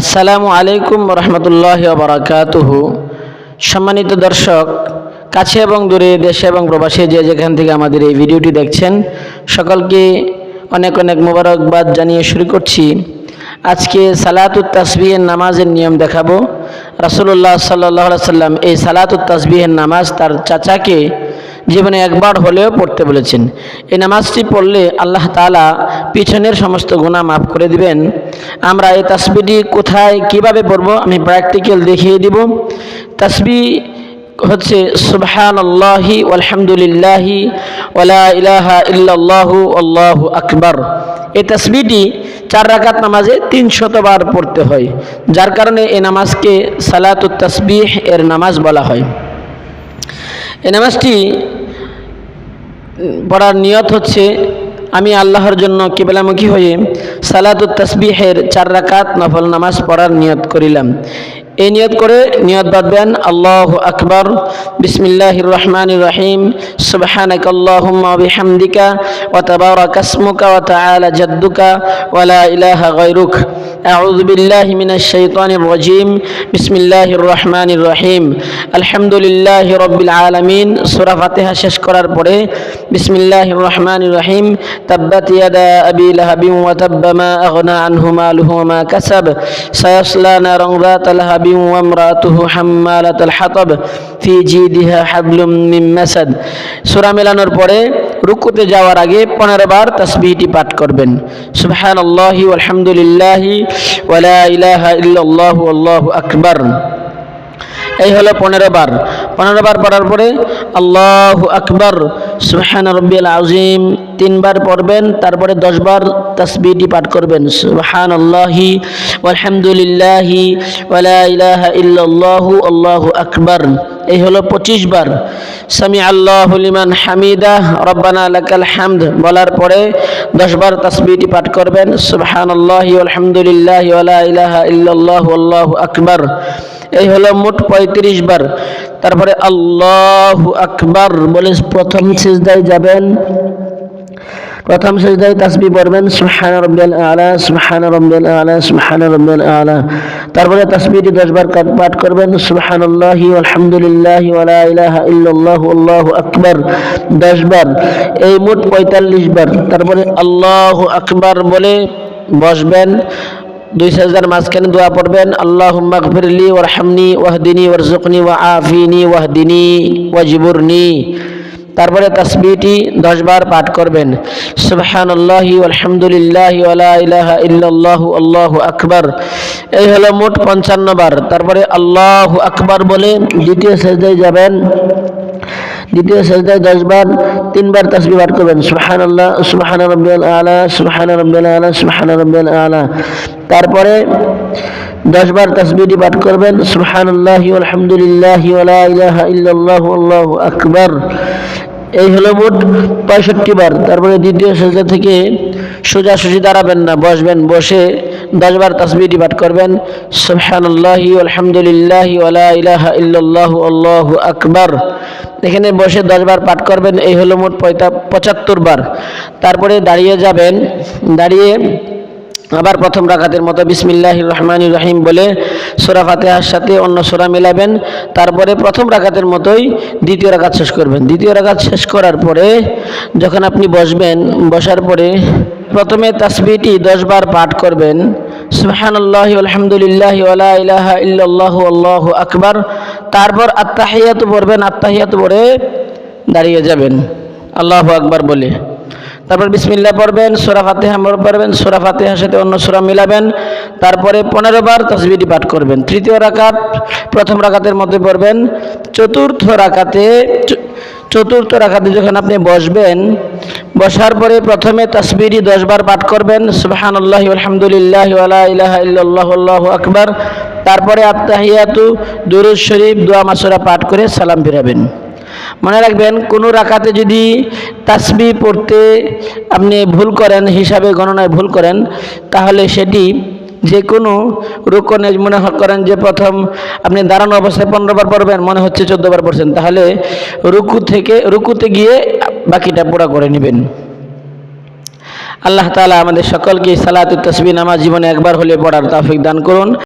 আসসালামু আলাইকুম রহমতুল্লাহ বারাকাতুহু সম্মানিত দর্শক, কাছে এবং দূরে দেশে এবং প্রবাসে যে যেখান থেকে আমাদের এই ভিডিওটি দেখছেন, সকলকে অনেক অনেক মোবারকবাদ জানিয়ে শুরু করছি। আজকে সালাতুত তাসবিহের নামাজের নিয়ম দেখাবো। রাসুল্লাহ সাল্লাহ সাল্লাম এই সালাতুত তাসবিহের নামাজ তার চাচাকে জীবনে একবার হলেও পড়তে বলেছেন। এই নামাজটি পড়লে আল্লাহ তালা পিছনের সমস্ত গুণা মাফ করে দিবেন। আমরা এই তাসবিটি কোথায়, কীভাবে পড়ব আমি প্র্যাকটিক্যাল দেখিয়ে দিব। তাসবি হচ্ছে সুবহান আল্লাহি আলহামদুলিল্লাহি ওলা ইলাহা ইল্লাল্লাহু আল্লাহু আকবার। এই তাসবিটি চার রাকাত নামাজে তিনশতবার পড়তে হয়, যার কারণে এ নামাজকে সালাতুত তাসবিহ এর নামাজ বলা হয়। এই নামাজটি পড়ার নিয়ত হচ্ছে আমি আল্লাহর জন্য কেবলামুখী হয়ে সালাদ তসবিহের চার রাকাত নফল নামাজ পড়ার নিয়ত করিলাম। এই নিয়ত করে নিয়ত বাঁধবেন আল্লাহ আকবর বিসমিল্লাহ রহমান রহিম সুবহানাক আল্লাহুম্মা বিহামদিকা ওয়া তাবারাকা ইসমুকা ওয়া তাআলা জাদ্দুকা ওয়া লা ইলাহা গায়রুক أعوذ بالله من الشيطان الرجيم بسم الله الرحمن الرحيم الحمد لله رب العالمين سورة فاتحة শেষ করার পরে بسم الله الرحمن الرحيم تبت يدا أبي لهب وتب ما أغنى عنه ماله وما كسب سيصلى نارا ذات لهب وامرأته حمالة الحطب في جيدها حبل من مسد সূরা মেলানোর পরে রুকুতে যাওয়ার আগে পনেরো বার তসবিহটি পাঠ করবেন সুবহান আল্লাহি আলহামদুলিল্লাহি ওয়ালা ইলাহা ইল্লাল্লাহু আল্লাহু আকবার এই হলো পনেরো বার পনেরো বার পড়ার পরে আল্লাহ আকবর সুবহান রব্বিল আজিম তিনবার পড়বেন, তারপরে দশবার তসবিটি পাঠ করবেন। সুবহান আল্লাহি আলহামদুলিল্লাহি ইলাহা ইল্লাল্লাহু, আল্লাহু আকবর। এই হলো পঁচিশ বার। সামি আল্লাহ লিমান হামিদা, রব্বানা লাকাল হামদ। বলার পরে দশবার তসবিটি পাঠ করবেন। সুবহান আল্লাহি আলহামদুলিল্লাহি ইলাহা ইল্লাল্লাহু, আল্লাহু আকবর। এই হলো মোট পঁয়ত্রিশ বার। তারপরে আল্লাহ আকবার বলে প্রথম সিজদায় যাবেন। প্রথম সিজদায় তাসবি পড়বেন সুবহান রাব্বিয়াল আলা সুবহান রাব্বিয়াল আলা সুবহান রাব্বিয়াল আলা। তারপরে তাসবিটি 10 বার পাঠ করবেন, সুবহানাল্লাহি আলহামদুলিল্লাহি ওয়া লা ইলাহা ইল্লাল্লাহু, আল্লাহু আকবার। 10 বার, এই মোট 45 বার। তারপরে আল্লাহু আকবার বলে বসবেন। দুই সাজদার মাঝখানে দোয়া পড়বেন আল্লাহ গফিরলি ওরহামনি ওয়াহদিনী ওয়ারজুকনি ওয়া আফিনি ওয়াহদিনী ওয়াজিবুরনি। তারপরে তসবিটি দশ বার পাঠ করবেন সুবহান আল্লাহি আলহামদুলিল্লাহি ইলাহা ইল্লাল্লাহু, আল্লাহু আকবার। এই হলো মোট পঞ্চান্ন বার। তারপরে আল্লাহ আকবার বলে দ্বিতীয় সেজদায় যাবেন, দ্বিতীয় সেজদায় দশ বার তিনবার তসবি পাঠ করবেন সুবহান আল্লাহ সুবহান রব্বিয়াল আলা, সুবহান রব্বিয়াল আলা, সুবহান রব্বিয়াল আলা। তারপরে দশ বার তসবিটি পাঠ করবেন সুবহান আল্লাহি আলহামদুলিল্লাহি আল্লাহু আকবার। এই হলো মোট পঁয়ষট্টি বার। তারপরে দ্বিতীয় সেজদা থেকে সোজাসুজি দাঁড়াবেন না, বসবেন, বসে দশবার তসবিটি পাঠ করবেন, সুবহানাল্লাহি আলহামদুলিল্লাহি ওয়ালা ইলাহা ইল্লাল্লাহু আল্লাহু আকবার। এখানে বসে দশবার পাঠ করবেন, এই হলো মোট পঁয়তা, পঁচাত্তর বার। তারপরে দাঁড়িয়ে যাবেন, দাঁড়িয়ে আবার প্রথম রাকাতের মতো বিসমিল্লাহ রহমান রহিম বলে সোরা ফাতেহার সাথে অন্য সোরা মিলাবেন। তারপরে প্রথম রাকাতের মতোই দ্বিতীয় রাকাত শেষ করবেন। দ্বিতীয় রাকাত শেষ করার পরে যখন আপনি বসবেন, বসার পরে প্রথমে তাসবিটি দশবার পাঠ করবেন। সুবহানাল্লাহি আলহামদুলিল্লাহ ইলাহা ইল্লাল্লাহু আল্লাহু আকবার। তারপর আত্তাহিয়াত পড়বেন, আত্তাহিয়াত পড়ে দাঁড়িয়ে যাবেন। আল্লাহ আকবার বলে। তারপর বিসমিল্লা পড়বেন, সোরা ফাতেহা পড়বেন, সোরা ফাতেহার সাথে অন্য সোরা মিলাবেন। তারপরে পনেরো বার তসবিটি পাঠ করবেন। তৃতীয় রাকাত, প্রথম রাকাতের মধ্যে পড়বেন। চতুর্থ রাকাতে চতুর্থ রাকাতে যখন আপনি বসবেন, বসার পরে প্রথমে তসবিটি দশবার পাঠ করবেন। সুবাহান্লাহ আলহামদুলিল্লাহ আল্লাহু আকবার। তারপরে আত্মাহিয়াতু দুরুজ শরীফ, দোয়া মাসুরা পাঠ করে সালাম ফিরাবেন। মনে রাখবেন, কোনো রাকাতে যদি তাসবি পড়তে আপনি ভুল করেন, হিসাবে গণনায় ভুল করেন, তাহলে সেটি যে কোনো রুকনে মনে করেন, যে প্রথম আপনি দাঁড়ানো অবস্থায় পনেরো বার পড়বেন, মনে হচ্ছে চোদ্দ বার পড়ছেন, তাহলে রুকু থেকে, রুকুতে গিয়ে বাকিটা পুরা করে নেবেন। আল্লাহ তালা আমাদের সকলকে সালাতুত তসবি নামাজ জীবনে একবার হলে পড়ার তাফিক দান করুন।